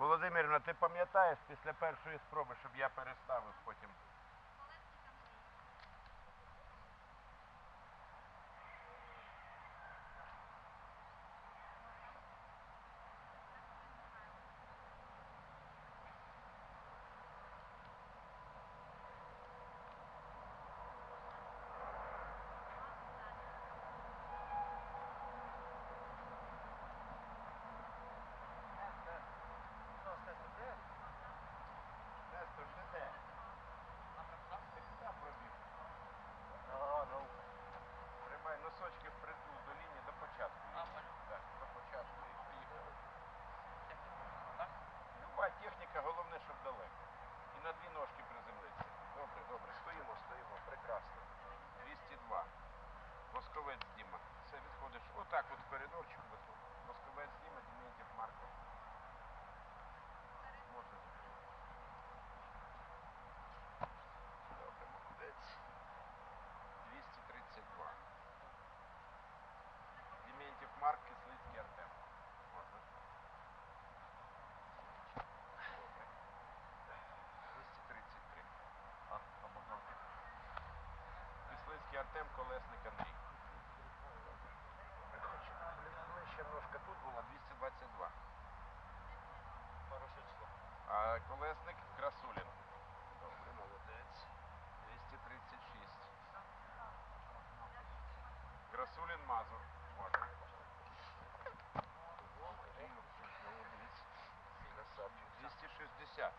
Володимирівна, ти пам'ятаєш після першої спроби, щоб я переставив потім? Красулін Мазур. Можна. Молодець. Красавчик. 260.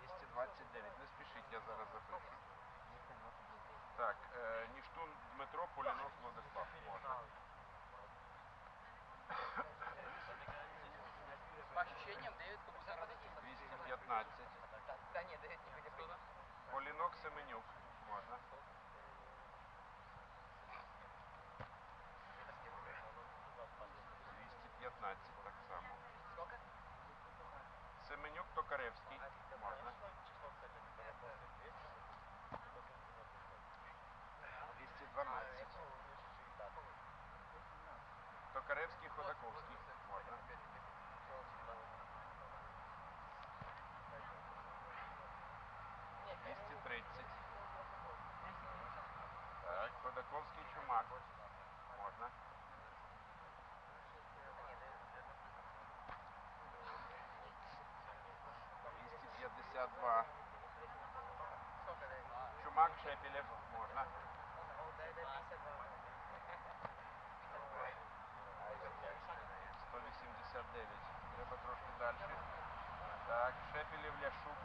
229. Не спішіть, я зараз запишу. Так, е, Ніштун Дмитро, Полінов Владислав. Можна. По ощущениям, Дэвид как будто родитель. 215. Да нет, Дэвид не хотел прийти. Полінок Семенюк. Можна. Ходаковський Чумак. Можна. Двісті п'ятдесят два. сколько Дэвид? Чумак Шепелев. Можна. Сто вісімдесят дев'ять. Треба трошки далі. Так, Шепелев Ляшук.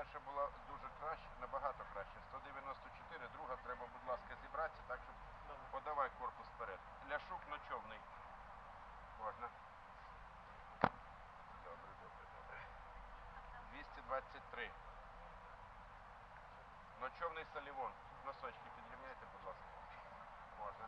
Перша була дуже краще, набагато краще. 194, друга треба, будь ласка, зібратися, так, щоб подавай корпус вперед. Ляшук ночовний. Можна. Добре, добре, добре. 223. Ночовний салівон. Носочки підрівняйте, будь ласка. Можна.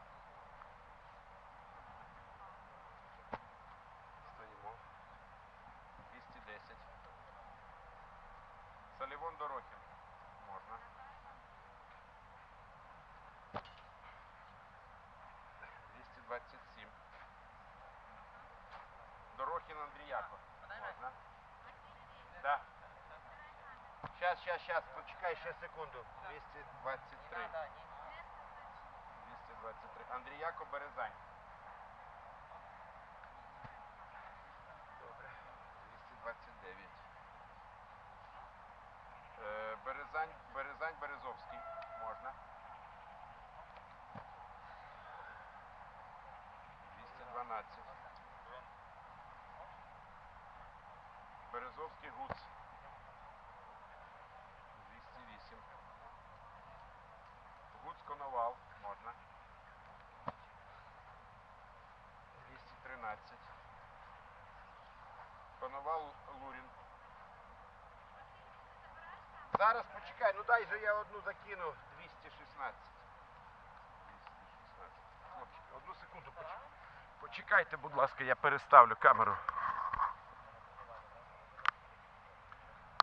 Салівон Дорохін. Можна. Двісті двадцять сім. Дорохін Андріяко. Можна. Да. Щас, щас, щас, почекай ще секунду. 223. Не надо, не 223. Андріяко Березань. 212. Березовський Гуц. 208. Гуц Коновал. Можна. 213. Коновал Лурін. Зараз почекай, ну дай же я одну закину. 216. Чекайте, будь ласка, я переставлю камеру.